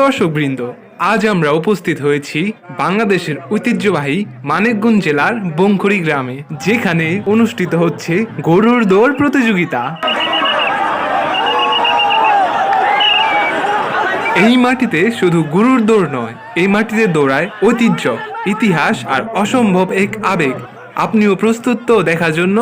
দর্শকবৃন্দ, আজ আমরা উপস্থিত হয়েছি বাংলাদেশের ঐতিহ্যবাহী মানিকগঞ্জ জেলার বংখুড়ি গ্রামে, যেখানে অনুষ্ঠিত হচ্ছে গরুর দৌড় প্রতিযোগিতা। এই মাটিতে শুধু গুরুর দৌড় নয়, এই মাটিতে দৌড়ায় ঐতিহ্য, ইতিহাস আর অসম্ভব এক আবেগ। আপনিও প্রস্তুত তো দেখার জন্য?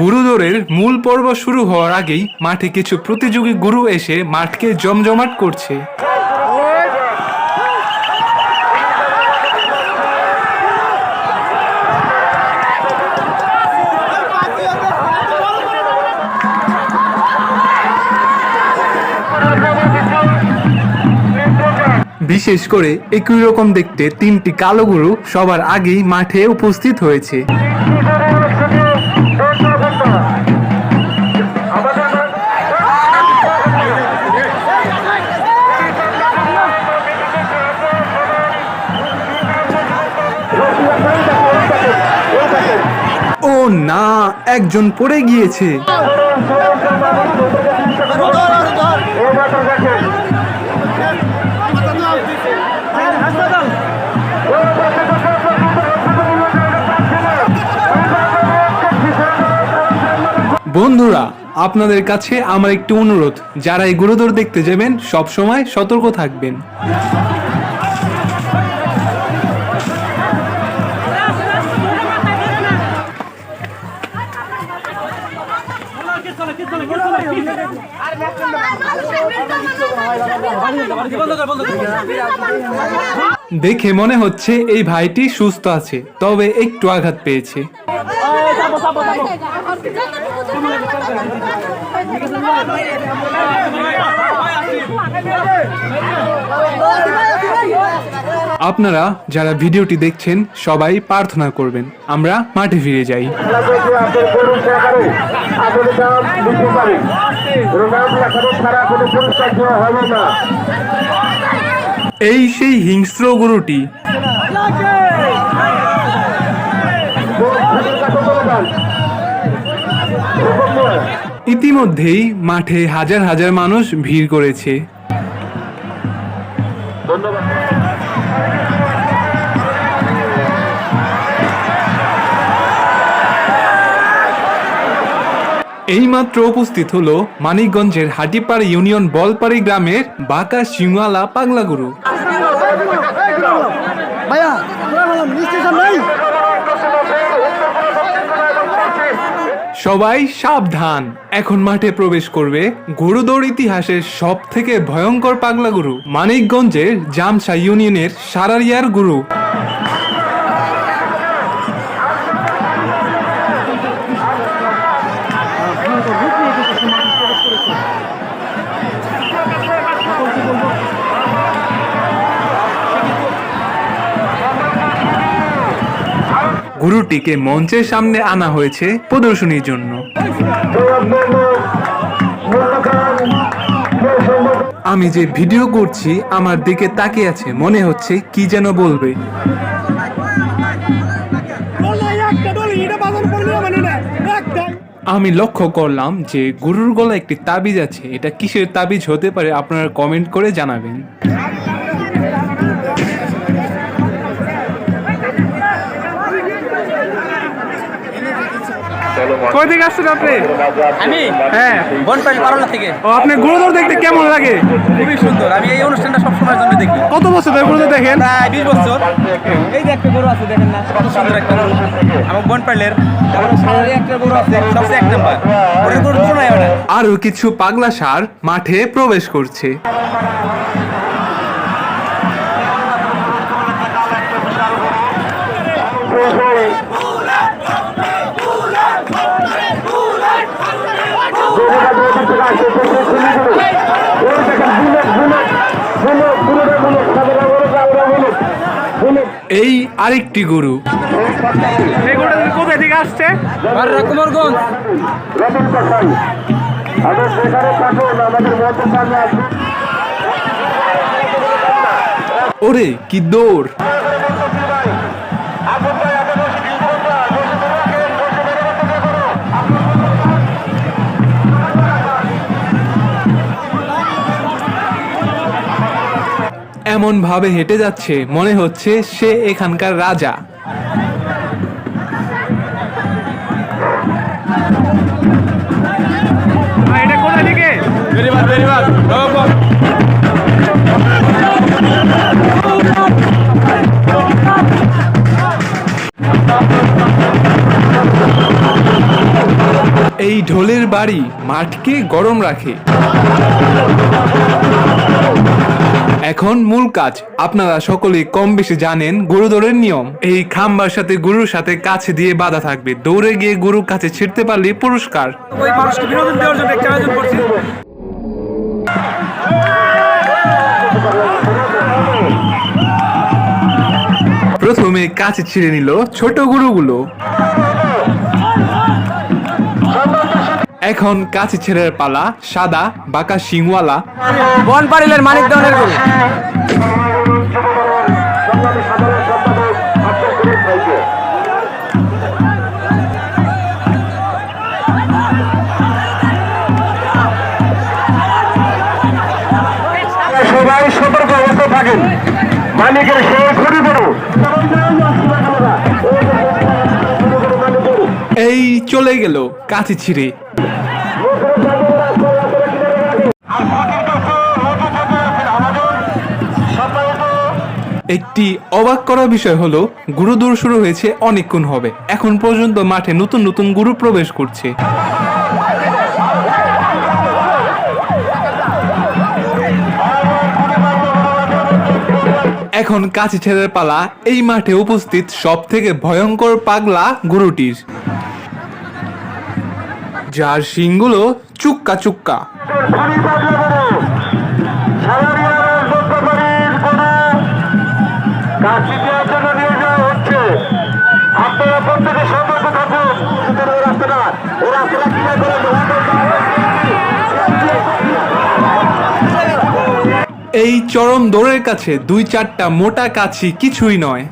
গুরুদৌড়ের মূল পর্ব শুরু হওয়ার আগেই মাঠে কিছু প্রতিযোগী গুরু এসে মাঠকে জমজমাট করছে। বিশেষ করে একই রকম দেখতে তিনটি কালো গরু সবার আগেই মাঠে উপস্থিত হয়েছে। না একজন পড়ে গিয়েছে। বন্ধুরা, আপনাদের কাছে আমার একটি অনুরোধ, যারা এই গুরুদর দেখতে যাবেন সব সময় সতর্ক থাকবেন। দেখে মনে হচ্ছে এই ভাইটি সুস্থ আছে, তবে একটু আঘাত পেয়েছে। আপনারা যারা ভিডিওটি দেখছেন, সবাই প্রার্থনা করবেন। আমরা মাঠে ফিরে যাই। ছাড়া কোনো পুরস্কার দেওয়া হবে না। এই সেই হিংস্র গরুটি। ইতিমধ্যেই মাঠে হাজার হাজার মানুষ ভিড় করেছে। এইমাত্র উপস্থিত হলো মানিকগঞ্জের হাটিপাড়া ইউনিয়ন বলপাড়ি গ্রামের বাঁকা সিংওয়ালা পাগলা গরু সবাই সাবধান। এখন মাঠে প্রবেশ করবে গরুদৌড় ইতিহাসের সব থেকে ভয়ঙ্কর পাগলা গুরু মানিকগঞ্জের জামসা ইউনিয়নের সারারিয়ার গরু। গুরুটিকে মঞ্চের সামনে আনা হয়েছে প্রদর্শনীর জন্য। আমি যে ভিডিও করছি, আমার দিকে তাকিয়ে আছে, মনে হচ্ছে কি যেন বলবে। আমি লক্ষ্য করলাম যে গুরুর গলা একটি তাবিজ আছে। এটা কিসের তাবিজ হতে পারে আপনারা কমেন্ট করে জানাবেন। কই থেকে আসছেন আপনি? আমি? হ্যাঁ। বনপাইল পারলা থেকে। ও আপনি গুরুদর দেখতে কেমন লাগে? খুবই সুন্দর। আমি এই অনুষ্ঠানটা সব সময়ের জন্য দেখি। কত বছর ধরে গুরুদর দেখেন? প্রায় বিশ বছর। এই যে একটা গরু আছে দেখেন না কত সুন্দর একটা গরু। আমার সারারে একটা গরু আছে সবচেয়ে এক নাম্বার। ওটার গরু তুলনায় না। আরও কিছু পাগলা সার মাঠে প্রবেশ করছে। এই আরেকটি গরু। কোথায় থেকে আসছে? ওরে কি দৌড়। এমন ভাবে হেঁটে যাচ্ছে মনে হচ্ছে সে এখানকার রাজা। এটা কোথা থেকে? ঢোলের বাড়ি মাঠকে গরম রাখে। এখন মূল কাজ আপনারা সকলে কম বেশি জানেন গরু দৌড়ের নিয়ম। এই খাম্বার সাথে গরুর সাথে কাছে দিয়ে বাধা থাকবে। দৌড়ে গিয়ে গরুর কাছে ছিঁড়তে পারলে পুরস্কার। বিনোদন দেওয়ার জন্য একটা আয়োজন করছি। প্রথমে কাছে ছিঁড়ে নিল ছোট গরুগুলো। এখন কাছে ছেড়ে পালা সাদা বাঁকা শিংওয়ালা। বন পারিলের মানিক দনের গরু। সবাই সতর্ক অবস্থা থাকেন। মালিকের সেই ঘুরে এই চলে গেল কাছে ছিঁড়ে। একটি অবাক করা বিষয় হলো গুরু শুরু হয়েছে অনেকক্ষণ হবে। এখন পর্যন্ত মাঠে নতুন নতুন গুরু প্রবেশ করছে। এখন কাছে ছেড়ে পালা, এই মাঠে উপস্থিত সব থেকে ভয়ঙ্কর পাগলা গুরুটির। যার শিংগুলো চুক্কা চুক্কা। দেওয়ার জন্য নিয়ে যাওয়া হচ্ছে। আপনারা প্রত্যেকে সতর্ক থাকুন। ওই রাস্তাটা ওই রাস্তাটা করে এই চরম দৌড়ের কাছে দুই চারটা মোটা কাছি কিছুই নয়।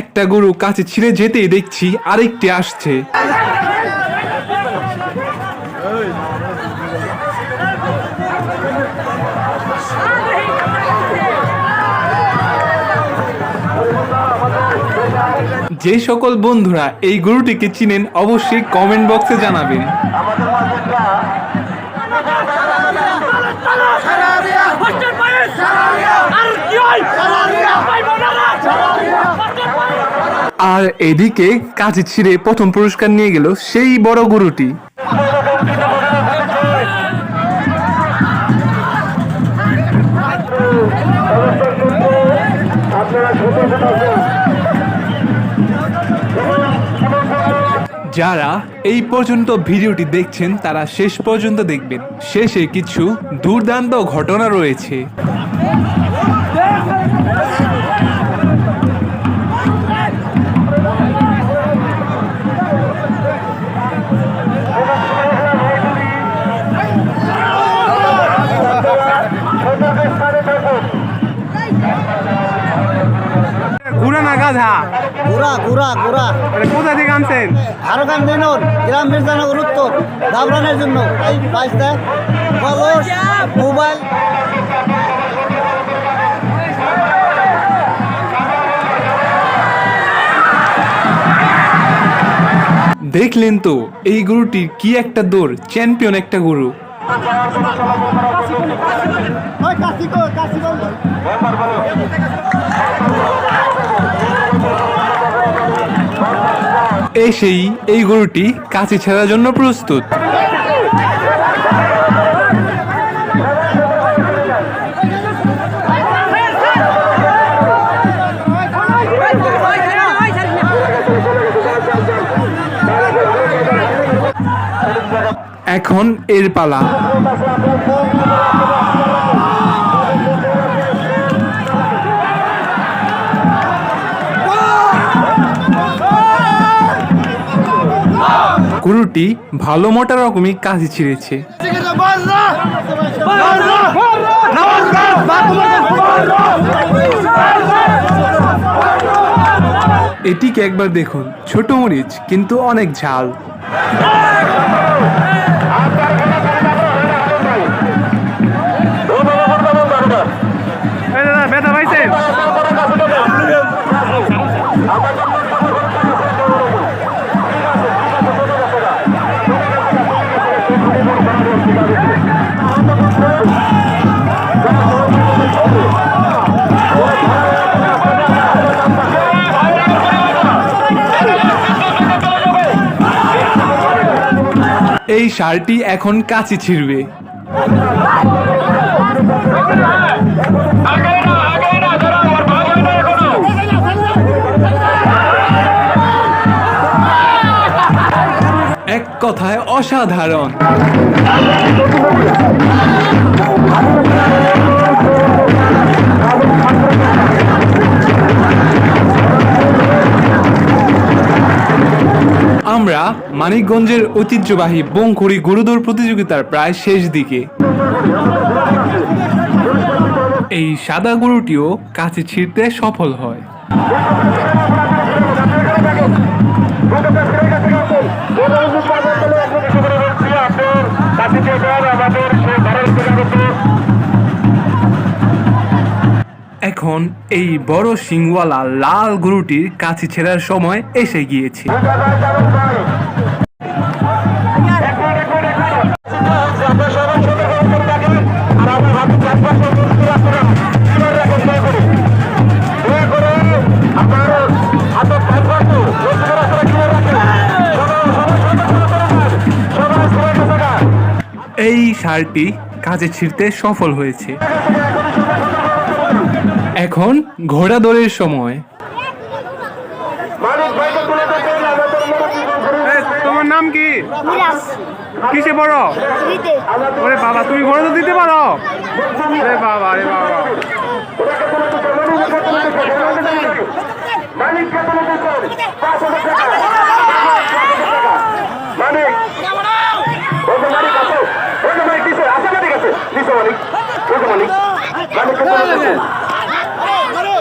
একটা গরু কাছে ছিঁড়ে যেতেই দেখছি আরেকটি আসছে। যে সকল বন্ধুরা এই গরুটিকে চিনেন অবশ্যই কমেন্ট বক্সে জানাবেন। আমাদের মাঝে একটা আর এদিকে কাছে ছিঁড়ে প্রথম পুরস্কার নিয়ে গেল সেই বড় গরুটি। যারা এই পর্যন্ত ভিডিওটি দেখছেন, তারা শেষ পর্যন্ত দেখবেন। শেষে কিছু দুর্দান্ত ঘটনা রয়েছে। গাধা ঘোরা ঘোরা ঘোরা। এটা কোথা থেকে আনছেন? দিনর গ্রাম মির্জানগর উত্তর দাবরানের জন্য। এই বাইশটা কলস মোবাইল। দেখলেন তো এই গরুটির কি একটা দৌড় চ্যাম্পিয়ন একটা গরু। কাশি এসেই এই গরুটি কাছে ছেড়ার জন্য প্রস্তুত। এখন এর পালা। গরুটি ভালো মোটা রকমই কাজে ছিঁড়েছে। এটিকে একবার দেখুন ছোট মরিচ কিন্তু অনেক ঝাল। এই সারটি এখন কাছে ছিড়বে। এক কথায় অসাধারণ। আমরা মানিকগঞ্জের ঐতিহ্যবাহী বংখড়ি গুরুদর প্রতিযোগিতার প্রায় শেষ দিকে। এই সাদা গরুটিও কাছে ছিঁড়তে সফল হয়। এখন এই বড় সিংওয়ালা লাল গরুটির কাছে ছেড়ার সময় এসে গিয়েছে। এই সারটি কাজে ছিঁড়তে সফল হয়েছে। এখন ঘোড়া দৌড়ের সময় তোমার নাম কি? কিসে বড় দিতে। ওরে বাবা তুমি ঘোড়া দৌড় দিতে পারো? রে বাবা রে বাবা।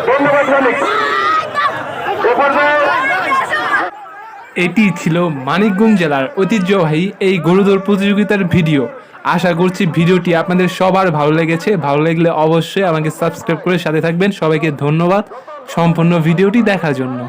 ধন্যবাদ এটি ছিল মানিকগঞ্জ জেলার ঐতিহ্যবাহী এই গরুদৌড় প্রতিযোগিতার ভিডিও। আশা করছি ভিডিওটি আপনাদের সবার ভালো লেগেছে। ভালো লাগলে অবশ্যই আমাকে সাবস্ক্রাইব করে সাথে থাকবেন। সবাইকে ধন্যবাদ সম্পূর্ণ ভিডিওটি দেখার জন্য।